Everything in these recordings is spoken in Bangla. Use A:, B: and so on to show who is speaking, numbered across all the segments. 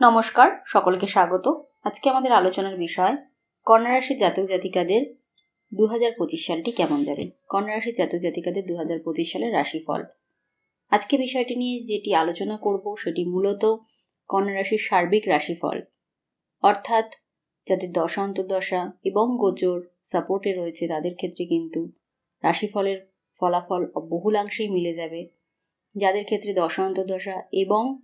A: নমস্কার, সকলকে স্বাগত। আজকে আমাদের আলোচনার বিষয়, কন্যা রাশির জাতক জাতিকাদের দু হাজার পঁচিশ সালটি কেমন যাবে? কন্যা রাশির জাতক জাতিকাদের দু হাজার পঁচিশ সালের রাশিফল। আজকে বিষয়টি নিয়ে যেটি আলোচনা করব, সেটি মূলত কন্যা রাশির সার্বিক রাশিফল। অর্থাৎ যাদের দশা, অন্তর্দশা এবং গোচর সাপোর্টে রয়েছে, তাদের ক্ষেত্রে কিন্তু রাশিফলের ফলাফল বহুলাংশেই মিলে যাবে। যাদের ক্ষেত্রে দশা, অন্তর্দশা এবং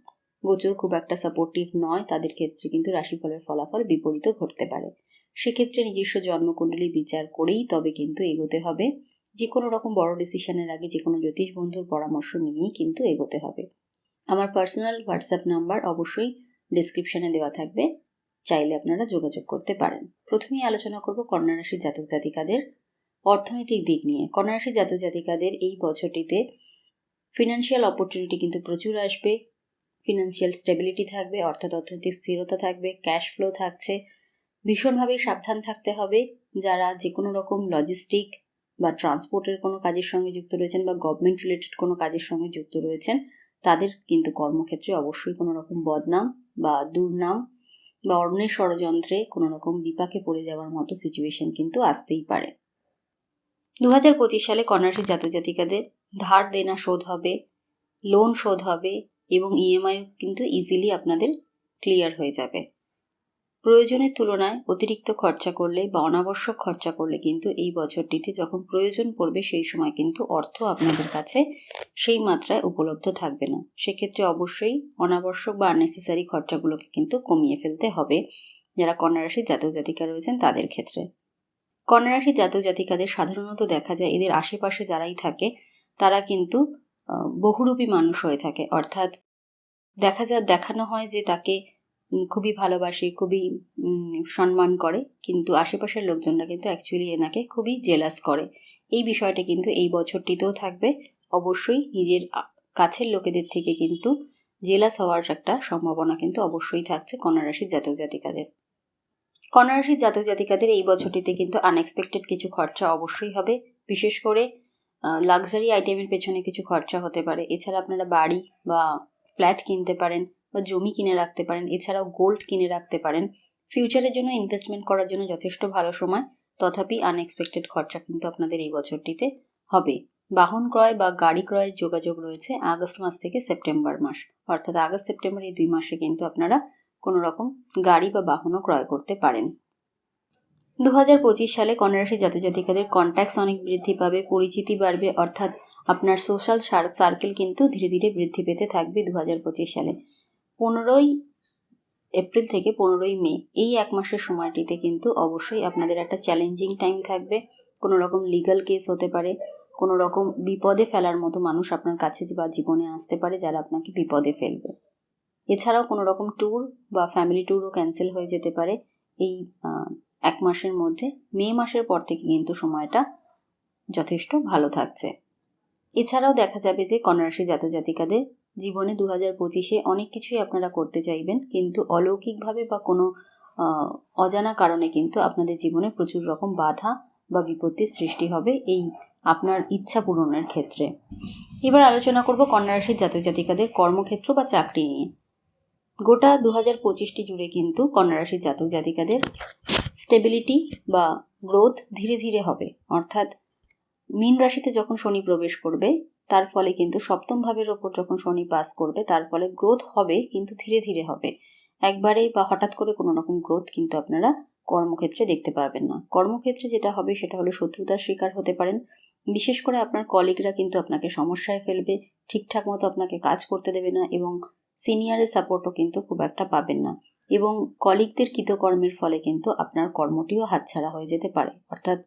A: গোচর খুব একটা সাপোর্টিভ নয়। তাদের ক্ষেত্রে কিন্তু রাশিফলের ফলাফল বিপরীত ঘটতে পারে। সেক্ষেত্রে নিজস্ব জন্মকুণ্ডলী বিচার করেই তবে কিন্তু এগোতে হবে। যে কোনো রকম বড় ডিসিশনের আগে যে কোনো জ্যোতিষ বন্ধুর পরামর্শ নিয়েই কিন্তু এগোতে হবে। আমার পার্সোনাল হোয়াটসঅ্যাপ নাম্বার অবশ্যই ডিসক্রিপশনে দেওয়া থাকবে। চাইলে আপনারা যোগাযোগ করতে পারেন। প্রথমেই আলোচনা করব কন্যা রাশির জাতক জাতিকাদের অর্থনৈতিক দিক নিয়ে। কন্যা রাশির জাতক জাতিকাদের এই বছরটিতে ফিনান্সিয়াল অপরচুনিটি কিন্তু প্রচুর আসবে। ফিনান্সিয়াল স্টেবিলিটি থাকবে, অর্থাৎ অর্থনৈতিক স্থিরতা থাকবে ক্যাশ ফ্লো থাকছে। ভীষণভাবে সাবধান থাকতে হবে। যারা যে কোনো রকম লজিস্টিক বা ট্রান্সপোর্টের কোনো কাজের সঙ্গে যুক্ত রয়েছেন বা গভর্নমেন্ট রিলেটেড কোনো কাজের সঙ্গে যুক্ত রয়েছেন, তাদের কিন্তু কর্মক্ষেত্রে অবশ্যই কোনো রকম বদনাম বা দুর্নাম বা অন্যের ষড়যন্ত্রে কোনো রকম বিপাকে পড়ে যাওয়ার মতো সিচুয়েশন কিন্তু আসতেই পারে। দু হাজার পঁচিশ সালে কন্যাশ্রী জাতক জাতিকাদের ধার দেনা শোধ হবে লোন শোধ হবে এবং ইএমআই কিন্তু ইজিলি আপনাদের ক্লিয়ার হয়ে যাবে। প্রয়োজনের তুলনায় অতিরিক্ত খরচা করলে বা অনাবশ্যক খরচা করলে কিন্তু এই বছরটিতে যখন প্রয়োজন পড়বে সেই সময় কিন্তু অর্থ আপনাদের কাছে সেই মাত্রায় উপলব্ধ থাকবে না। সেক্ষেত্রে অবশ্যই অনাবশ্যক বা আননেসেসারি খরচাগুলোকে কিন্তু কমিয়ে ফেলতে হবে। যারা কন্যারাশির জাতক জাতিকা রয়েছেন তাদের ক্ষেত্রে। কন্যারাশির জাতক জাতিকাদের সাধারণত দেখা যায় এদের আশেপাশে যারাই থাকে তারা কিন্তু বহুরূপী মানুষ হয়ে থাকে। অর্থাৎ দেখা যায়, দেখানো হয় যে তাকে খুবই ভালোবাসে, খুবই সম্মান করে, কিন্তু আশেপাশের লোকজনরা কিন্তু অ্যাকচুয়ালি এনাকে খুবই জেলাস করে। এই বিষয়টা কিন্তু এই বছরটিতেও থাকবে। অবশ্যই নিজের কাছের লোকেদের থেকে কিন্তু জেলাস হওয়ার একটা সম্ভাবনা কিন্তু অবশ্যই থাকছে কন্যারাশির জাতক জাতিকাদের। কন্যারাশির জাতক জাতিকাদের এই বছরটিতে কিন্তু আনএক্সপেক্টেড কিছু খরচা অবশ্যই হবে। বিশেষ করে লাক্সারি আইটেমের পেছনে কিছু খরচা হতে পারে। এছাড়া আপনারা বাড়ি বা ফ্ল্যাট কিনতে পারেন বা জমি কিনে রাখতে পারেন, এছাড়াও গোল্ড কিনে রাখতে পারেন। ফিউচারের জন্য ইনভেস্টমেন্ট করার জন্য যথেষ্ট ভালো সময়, তথাপি আনএক্সপেক্টেড খরচা কিন্তু আপনাদের এই বছরটিতে হবে। বাহন ক্রয় বা গাড়ি ক্রয়ের যোগাযোগ রয়েছে আগস্ট মাস থেকে সেপ্টেম্বর মাস। অর্থাৎ আগস্ট, সেপ্টেম্বর এই দুই মাসে কিন্তু আপনারা কোনো রকম গাড়ি বা বাহনও ক্রয় করতে পারেন। দু হাজার পঁচিশ সালে কন্যারাশি জাতজাতিকাদের কন্ট্যাক্টস অনেক বৃদ্ধি পাবে, পরিচিতি বাড়বে, অর্থাৎ আপনার সোশ্যাল সার্কেল কিন্তু ধীরে ধীরে বৃদ্ধি পেতে থাকবে দু হাজার পঁচিশ সালে। পনেরোই এপ্রিল থেকে পনেরোই মে, এই এক মাসের সময়টিতে কিন্তু অবশ্যই আপনাদের একটা চ্যালেঞ্জিং টাইম থাকবে। কোনো রকম লিগাল কেস হতে পারে, কোনো রকম বিপদে ফেলার মতো মানুষ আপনার কাছে বা জীবনে আসতে পারে যারা আপনাকে বিপদে ফেলবে। এছাড়াও কোনো রকম ট্যুর বা ফ্যামিলি ট্যুরও ক্যান্সেল হয়ে যেতে পারে। এই এক মাসের মধ্যে, মে মাসের পর থেকে কিন্তু সময়টা যথেষ্ট ভালো থাকছে। এছাড়াও দেখা যাবে যে কন্যারাশি জাতজাতিকাদের জীবনে দু হাজার পঁচিশে অনেক কিছুই আপনারা করতে চাইবেন, কিন্তু অলৌকিকভাবে বা কোনো অজানা কারণে কিন্তু আপনাদের জীবনে প্রচুর রকম বাধা বা বিপত্তির সৃষ্টি হবে এই আপনার ইচ্ছা পূরণের ক্ষেত্রে। এবার আলোচনা করব কন্যা রাশির জাতক জাতিকাদের কর্মক্ষেত্র বা চাকরি নিয়ে। গোটা দু হাজার পঁচিশটি জুড়ে কিন্তু কন্যা রাশির জাতক জাতিকাদের স্টেবিলিটি বা গ্রোথ ধীরে ধীরে হবে। অর্থাৎ মীন রাশিতে যখন শনি প্রবেশ করবে, তার ফলে কিন্তু সপ্তম ভাবের ওপর যখন শনি পাস করবে, তার ফলে গ্রোথ হবে, কিন্তু ধীরে ধীরে হবে। একবারে বা হঠাৎ করে কোনো রকম গ্রোথ কিন্তু আপনারা কর্মক্ষেত্রে দেখতে পারবেন না। কর্মক্ষেত্রে যেটা হবে, সেটা হলো শত্রুতার শিকার হতে পারেন। বিশেষ করে আপনার কলিগরা কিন্তু আপনাকে সমস্যায় ফেলবে, ঠিকঠাক মতো আপনাকে কাজ করতে দেবে না এবং সিনিয়রের সাপোর্টও কিন্তু খুব একটা পাবেন না। এবং কলিগদের কৃতকর্মের ফলে কিন্তু আপনার কর্মটিও হাতছাড়া হয়ে যেতে পারে। অর্থাৎ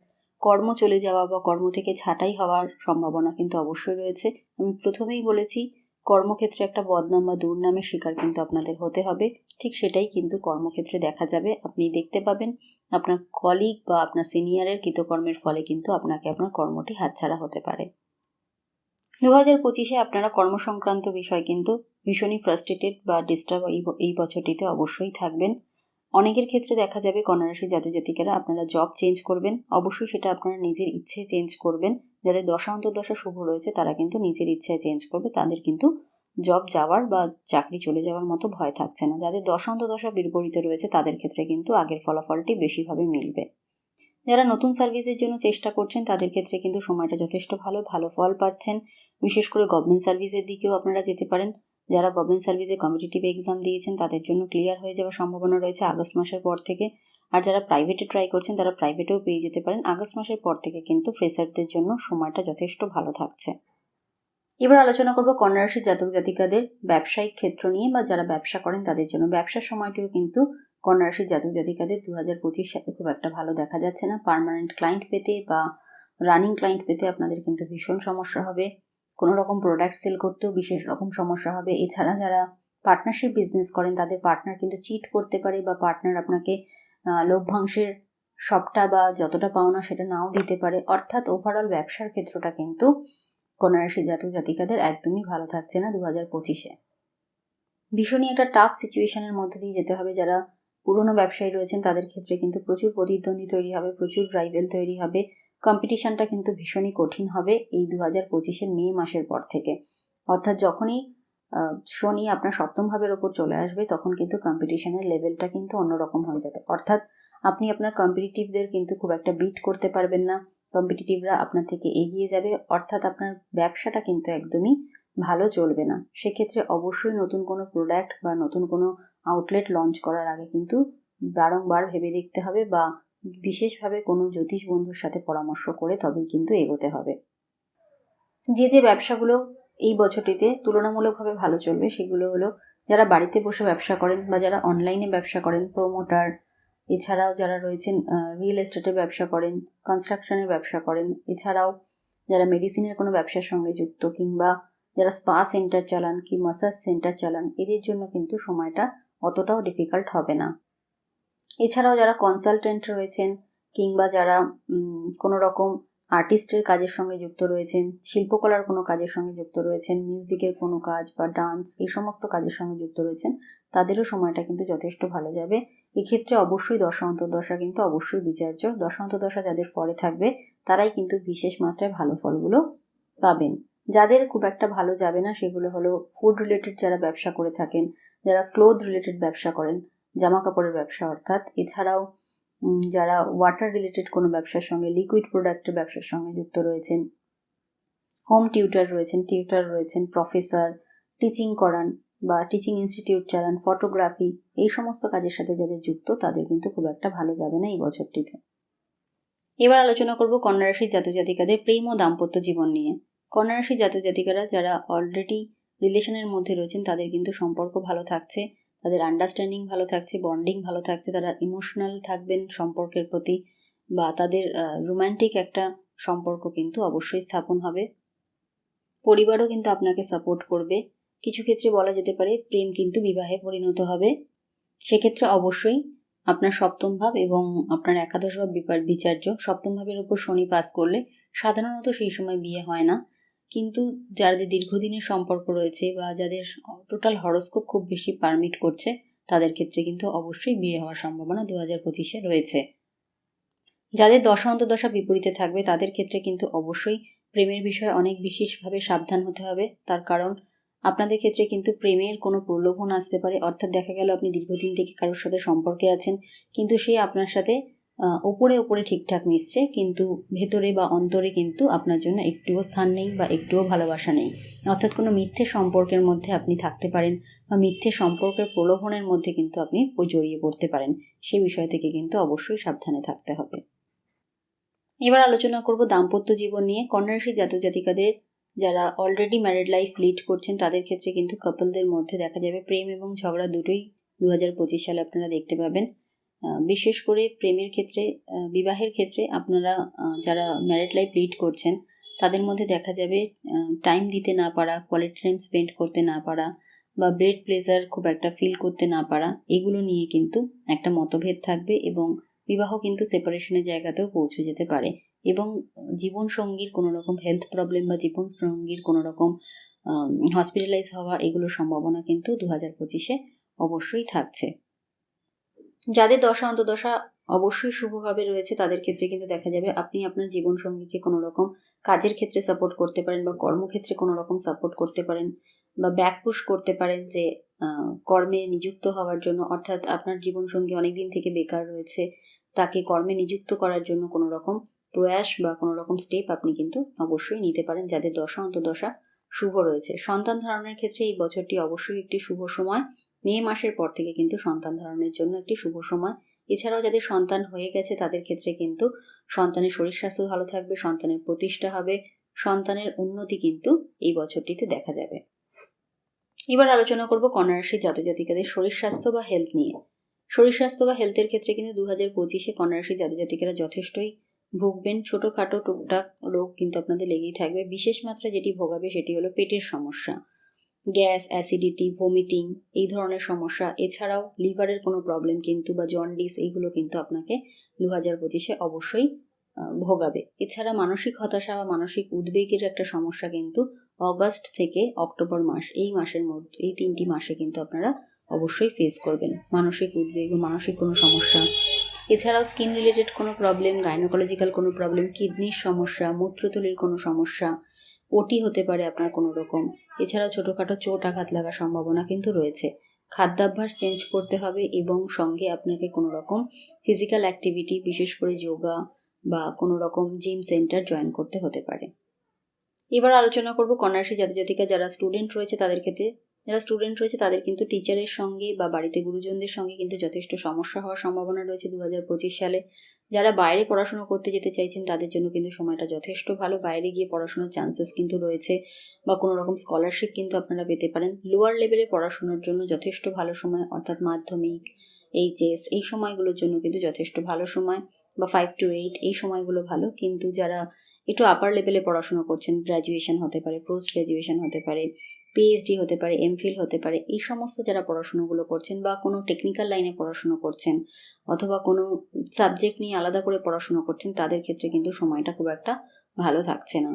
A: কর্ম চলে যাওয়া বা কর্ম থেকে ছাঁটাই হওয়ার সম্ভাবনা কিন্তু অবশ্যই রয়েছে। আমি প্রথমেই বলেছি, কর্মক্ষেত্রে একটা বদনাম বা দুর্নামের শিকার কিন্তু আপনাদের হতে হবে। ঠিক সেটাই কিন্তু কর্মক্ষেত্রে দেখা যাবে। আপনি দেখতে পাবেন, আপনার কলিগ বা আপনার সিনিয়রের কৃতকর্মের ফলে কিন্তু আপনাকে আপনার কর্মটি হাতছাড়া হতে পারে। দু হাজার পঁচিশে আপনারা কর্মসংক্রান্ত বিষয় কিন্তু ভীষণই ফ্রাস্ট্রেটেড বা ডিস্টার্ব এই বছরটিতে অবশ্যই থাকবেন। অনেকের ক্ষেত্রে দেখা যাবে কন্যারাশি জাতিকেরা আপনারা জব চেঞ্জ করবেন। অবশ্যই সেটা আপনারা নিজের ইচ্ছে চেঞ্জ করবেন। যাদের দশা অন্তর্দশা শুভ রয়েছে, তারা কিন্তু নিজের ইচ্ছায় চেঞ্জ করবে। তাদের কিন্তু জব যাওয়ার বা চাকরি চলে যাওয়ার মতো ভয় থাকছে না। যাদের দশা বিপরীতে রয়েছে, তাদের ক্ষেত্রে কিন্তু আগের ফলাফলটি বেশিভাবে মিলবে। যারা নতুন সার্ভিসের জন্য চেষ্টা করছেন, তাদের ক্ষেত্রে কিন্তু সময়টা যথেষ্ট ভালো ভালো ফল পাচ্ছেন। বিশেষ করে গভর্নমেন্ট সার্ভিসের দিকেও আপনারা যেতে পারেন। যারা গভর্নমেন্ট সার্ভিসে কম্পিটিটিভ এক্সাম দিয়েছেন, তাদের জন্য ক্লিয়ার হয়ে যাওয়ার সম্ভাবনা রয়েছে আগস্ট মাসের পর থেকে। আর যারা প্রাইভেটে ট্রাই করছেন, তারা প্রাইভেটেও পেয়ে যেতে পারেন। আগস্ট মাসের পর থেকে কিন্তু ফ্রেশারদের জন্য সময়টা যথেষ্ট ভালো থাকছে। এবার আলোচনা করব কন্যারাশি জাতক জাতিকাদের ব্যবসায়িক ক্ষেত্র নিয়ে বা যারা ব্যবসা করেন, তাদের জন্য। ব্যবসার সময়টিও কিন্তু কন্যারাশির জাতক জাতিকাদের দু হাজার পঁচিশ সালে খুব একটা ভালো দেখা যাচ্ছে না। পারমানেন্ট ক্লায়েন্ট পেতে বা রানিং ক্লায়েন্ট পেতে আপনাদের কিন্তু ভীষণ সমস্যা হবে। কোনো রকম প্রোডাক্ট সেল করতেও বিশেষ রকম সমস্যা হবে। এছাড়া যারা পার্টনারশিপ বিজনেস করেন, তাদের পার্টনার কিন্তু চিট করতে পারে বা পার্টনার আপনাকে লভ্যাংশের সবটা বা যতটা পাওনা সেটা নাও দিতে পারে। অর্থাৎ ওভারঅল ব্যবসার ক্ষেত্রটা কিন্তু কন্যারাশি জাতক জাতিকাদের একদমই ভালো থাকছে না দু হাজার পঁচিশে। ভীষণই একটা টাফ সিচুয়েশনের মধ্যে দিয়ে যেতে হবে যারা পুরনো ব্যবসায়ী রয়েছেন, তাদের ক্ষেত্রে কিন্তু প্রচুর প্রতিদ্বন্দ্বী তৈরি হবে, প্রচুর রাইভেল তৈরি হবে। কম্পিটিশনটা কিন্তু ভীষণই কঠিন হবে এই দু হাজার পঁচিশের মে মাসের পর থেকে। অর্থাৎ যখনই শনি আপনার সপ্তম ভাবের ওপর চলে আসবে, তখন কিন্তু কম্পিটিশনের লেভেলটা কিন্তু অন্যরকম হয়ে যাবে। অর্থাৎ আপনি আপনার কম্পিটিটিভদের কিন্তু খুব একটা বিট করতে পারবেন না। কম্পিটিটিভরা আপনার থেকে এগিয়ে যাবে। অর্থাৎ আপনার ব্যবসাটা কিন্তু একদমই ভালো চলবে না। সেক্ষেত্রে অবশ্যই নতুন কোনো প্রোডাক্ট বা নতুন কোনো আউটলেট লঞ্চ করার আগে কিন্তু বারংবার ভেবে দেখতে হবে বা বিশেষভাবে কোনো জ্যোতিষ বন্ধুর সাথে পরামর্শ করে তবেই কিন্তু এগোতে হবে। যে যে ব্যবসাগুলো এই বছরটিতে তুলনামূলকভাবে ভালো চলবে সেগুলো হলো যারা বাড়িতে বসে ব্যবসা করেন বা যারা অনলাইনে ব্যবসা করেন প্রোমোটার এছাড়াও যারা রয়েছেন রিয়েল এস্টেটের ব্যবসা করেন কনস্ট্রাকশনের ব্যবসা করেন, এছাড়াও যারা মেডিসিনের কোনো ব্যবসার সঙ্গে যুক্ত কিংবা যারা স্পা সেন্টার চালান কি মাসাজ সেন্টার চালান, এদের জন্য কিন্তু সময়টা অতটাও ডিফিকাল্ট হবে না। এছাড়াও যারা কনসালটেন্ট রয়েছেন কিংবা যারা কোনো রকম আর্টিস্টের কাজের সঙ্গে যুক্ত রয়েছেন, শিল্পকলার কোনো কাজের সঙ্গে যুক্ত রয়েছেন মিউজিকের কোনো কাজ বা ডান্স এই সমস্ত কাজের সঙ্গে যুক্ত রয়েছেন, তাদেরও সময়টা কিন্তু যথেষ্ট ভালো যাবে। এক্ষেত্রে অবশ্যই দশা অন্তর্দশা কিন্তু অবশ্যই বিচার্য। দশা অন্তর্দশা যাদের পরে থাকবে, তারাই কিন্তু বিশেষ মাত্রায় ভালো ফলগুলো পাবেন। যাদের খুব একটা ভালো যাবে না সেগুলো হলো ফুড রিলেটেড যারা ব্যবসা করে থাকেন, যারা ক্লোথ রিলেটেড ব্যবসা করেন জামা কাপড়ের ব্যবসা অর্থাৎ, এছাড়াও যারা ওয়াটার রিলেটেড কোনো ব্যবসার সঙ্গে লিকুইড প্রোডাক্টের ব্যবসার সঙ্গে যুক্ত রয়েছেন হোম টিউটার রয়েছেন টিউটার রয়েছেন প্রফেসর টিচিং করান বা টিচিং ইনস্টিটিউট চালান ফটোগ্রাফি এই সমস্ত কাজের সাথে যাদের যুক্ত তাদের কিন্তু খুব একটা ভালো যাবে না এই বছরটিতে। এবার আলোচনা করব কন্যা রাশির জাতজাতিকাদের প্রেম ও দাম্পত্য জীবন নিয়ে। কন্যা রাশির জাতজাতিকারা যারা অলরেডি রিলেশনের মধ্যে রয়েছেন, তাদের কিন্তু সম্পর্ক ভালো থাকছে, তাদের আন্ডারস্ট্যান্ডিং ভালো থাকছে বন্ডিং ভালো থাকছে, তারা ইমোশনাল থাকবেন সম্পর্কের প্রতি বা তাদের রোম্যান্টিক একটা সম্পর্ক কিন্তু অবশ্যই স্থাপন হবে। পরিবারও কিন্তু আপনাকে সাপোর্ট করবে। কিছু ক্ষেত্রে বলা যেতে পারে প্রেম কিন্তু বিবাহে পরিণত হবে। সেক্ষেত্রে অবশ্যই আপনার সপ্তম ভাব এবং আপনার একাদশ ভাব বিচার্য সপ্তম ভাবের উপর শনি পাস করলে সাধারণত সেই সময় বিয়ে হয় না। কিন্তু যাদের দীর্ঘদিনের সম্পর্ক রয়েছে বা যাদের টোটাল হরস্কোপ খুব বেশি পারমিট করছে, তাদের ক্ষেত্রে কিন্তু অবশ্যই বিয়ে হওয়ার সম্ভাবনা দু হাজার পঁচিশে রয়েছে। যাদের দশা অন্তদশা বিপরীতে থাকবে, তাদের ক্ষেত্রে কিন্তু অবশ্যই প্রেমের বিষয়ে অনেক বিশেষভাবে সাবধান হতে হবে। তার কারণ, আপনাদের ক্ষেত্রে কিন্তু প্রেমের কোনো প্রলোভন আসতে পারে। অর্থাৎ দেখা গেল আপনি দীর্ঘদিন থেকে কারোর সাথে সম্পর্কে আছেন, কিন্তু সে আপনার সাথে ওপরে ওপরে ঠিকঠাক মিশছে, কিন্তু ভেতরে বা অন্তরে কিন্তু আপনার জন্য একটুও স্থান নেই বা একটুও ভালোবাসা নেই। অর্থাৎ কোনো মিথ্যে সম্পর্কের মধ্যে আপনি থাকতে পারেন বা মিথ্যে সম্পর্কের প্রলোভনের মধ্যে কিন্তু আপনি জড়িয়ে পড়তে পারেন। সেই বিষয় থেকে কিন্তু অবশ্যই সাবধানে থাকতে হবে। এবার আলোচনা করব দাম্পত্য জীবন নিয়ে। কন্যারাশি জাতক জাতিকাদের যারা অলরেডি ম্যারিড লাইফ লিড করছেন, তাদের ক্ষেত্রে কিন্তু কাপলদের মধ্যে দেখা যাবে প্রেম এবং ঝগড়া দুটোই দু হাজার পঁচিশ সালে আপনারা দেখতে পাবেন। বিশেষ করে প্রেমের ক্ষেত্রে বিবাহের ক্ষেত্রে আপনারা যারা ম্যারিড লাইফ লিড করছেন, তাদের মধ্যে দেখা যাবে টাইম দিতে না পারা কোয়ালিটি টাইম স্পেন্ড করতে না পারা বা ব্রেড প্লেজার খুব একটা ফিল করতে না পারা, এগুলো নিয়ে কিন্তু একটা মতভেদ থাকবে এবং বিবাহ কিন্তু সেপারেশনের জায়গাতেও পৌঁছে যেতে পারে। এবং জীবনসঙ্গীর কোনো রকম হেলথ প্রবলেম বা জীবনসঙ্গীর কোনো রকম হসপিটালাইজ হওয়া এগুলোর সম্ভাবনা কিন্তু দু হাজার পঁচিশে অবশ্যই থাকছে। যাদের দশা অন্তদশা অবশ্যই শুভভাবে রয়েছে, তাদের ক্ষেত্রে কিন্তু দেখা যাবে আপনি আপনার জীবনসঙ্গীকে কোনো রকম কাজের ক্ষেত্রে সাপোর্ট করতে পারেন বা কর্মক্ষেত্রে কোনো রকম সাপোর্ট করতে পারেন বা ব্যাক পুশ করতে পারেন যে কর্মে নিযুক্ত হওয়ার জন্য। অর্থাৎ আপনার জীবনসঙ্গী অনেকদিন থেকে বেকার রয়েছে, তাকে কর্মে নিযুক্ত করার জন্য কোনো রকম প্রয়াস বা কোনো রকম স্টেপ আপনি কিন্তু অবশ্যই নিতে পারেন, যাদের দশা অন্তদশা শুভ রয়েছে। সন্তান ধারণের ক্ষেত্রে এই বছরটি অবশ্যই একটি শুভ সময়। মে মাসের পর থেকে কিন্তু সন্তান ধারণের জন্য একটি শুভ সময়। এছাড়াও যাদের সন্তান হয়ে গেছে, তাদের ক্ষেত্রে কিন্তু সন্তানের শরীর স্বাস্থ্য ভালো থাকবে, সন্তানের প্রতিষ্ঠা হবে, সন্তানের উন্নতি কিন্তু এই বছরটিতে দেখা যাবে। এবার আলোচনা করব কন্যা রাশির জাতক জাতিকাদের শরীর স্বাস্থ্য বা হেলথ নিয়ে। শরীর স্বাস্থ্য বা হেলথের ক্ষেত্রে কিন্তু দু হাজার পঁচিশে কন্যা রাশির জাতক জাতিকারা যথেষ্টই ভুগবেন। ছোটোখাটো টুকটাক রোগ কিন্তু আপনাদের লেগেই থাকবে। বিশেষ মাত্রা যেটি ভোগাবে সেটি হলো পেটের সমস্যা। গ্যাস, অ্যাসিডিটি, ভমিটিং এই ধরনের সমস্যা। এছাড়াও লিভারের কোনো প্রবলেম কিন্তু বা জন্ডিস এইগুলো কিন্তু আপনাকে দু হাজার পঁচিশে অবশ্যই ভোগাবে। এছাড়া মানসিক হতাশা বা মানসিক উদ্বেগের একটা সমস্যা কিন্তু অগাস্ট থেকে অক্টোবর মাস, এই মাসের মধ্যে, এই তিনটি মাসে কিন্তু আপনারা অবশ্যই ফেস করবেন। মানসিক উদ্বেগ বা মানসিক কোনো সমস্যা। এছাড়াও স্কিন রিলেটেড কোনো প্রবলেম গাইনোকোলজিক্যাল কোনো প্রবলেম কিডনির সমস্যা, মূত্রতলির কোনো সমস্যা ওটি হতে পারে আপনার কোনো রকম। এছাড়াও ছোটোখাটো চোট আঘাত লাগার সম্ভাবনা কিন্তু রয়েছে। খাদ্যাভ্যাস চেঞ্জ করতে হবে এবং সঙ্গে আপনাকে কোনো রকম ফিজিক্যাল অ্যাক্টিভিটি বিশেষ করে যোগা বা কোনো রকম জিম সেন্টার জয়েন করতে হতে পারে। এবার আলোচনা করব কন্যাশ্রী জাতিজাতিকা যারা স্টুডেন্ট রয়েছে তাদের ক্ষেত্রে যারা স্টুডেন্ট রয়েছে, তাদের কিন্তু টিচারের সঙ্গে বা বাড়িতে গুরুজনদের সঙ্গে কিন্তু যথেষ্ট সমস্যা হওয়ার সম্ভাবনা রয়েছে দু হাজার পঁচিশ সালে। যারা বাইরে পড়াশোনা করতে যেতে চাইছেন, তাদের জন্য কিন্তু সময়টা যথেষ্ট ভালো। বাইরে গিয়ে পড়াশোনার চান্সেস কিন্তু রয়েছে বা কোনো রকম স্কলারশিপ কিন্তু আপনারা পেতে পারেন। লোয়ার লেভেলে পড়াশোনার জন্য যথেষ্ট ভালো সময়, অর্থাৎ মাধ্যমিক এইচএস এই সময়গুলোর জন্য কিন্তু যথেষ্ট ভালো সময় বা ফাইভ টু এইট এই সময়গুলো ভালো। কিন্তু যারা একটু আপার লেভেলে পড়াশোনা করছেন গ্র্যাজুয়েশন হতে পারে পোস্ট গ্র্যাজুয়েশন হতে পারে পিএইচডি হতে পারে এমফিল হতে পারে, এই সমস্ত যারা পড়াশুনোগুলো করছেন বা কোনো টেকনিক্যাল লাইনে পড়াশুনো করছেন অথবা কোনো সাবজেক্ট নিয়ে আলাদা করে পড়াশুনো করছেন, তাদের ক্ষেত্রে কিন্তু সময়টা খুব একটা ভালো থাকছে না।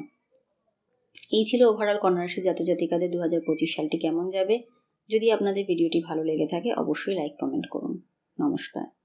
A: এই ছিল ওভারঅল কন্যারাশি জাতক জাতিকাদের দু হাজার পঁচিশ সালটি কেমন যাবে? যদি আপনাদের ভিডিওটি ভালো লেগে থাকে, অবশ্যই লাইক কমেন্ট করুন। নমস্কার।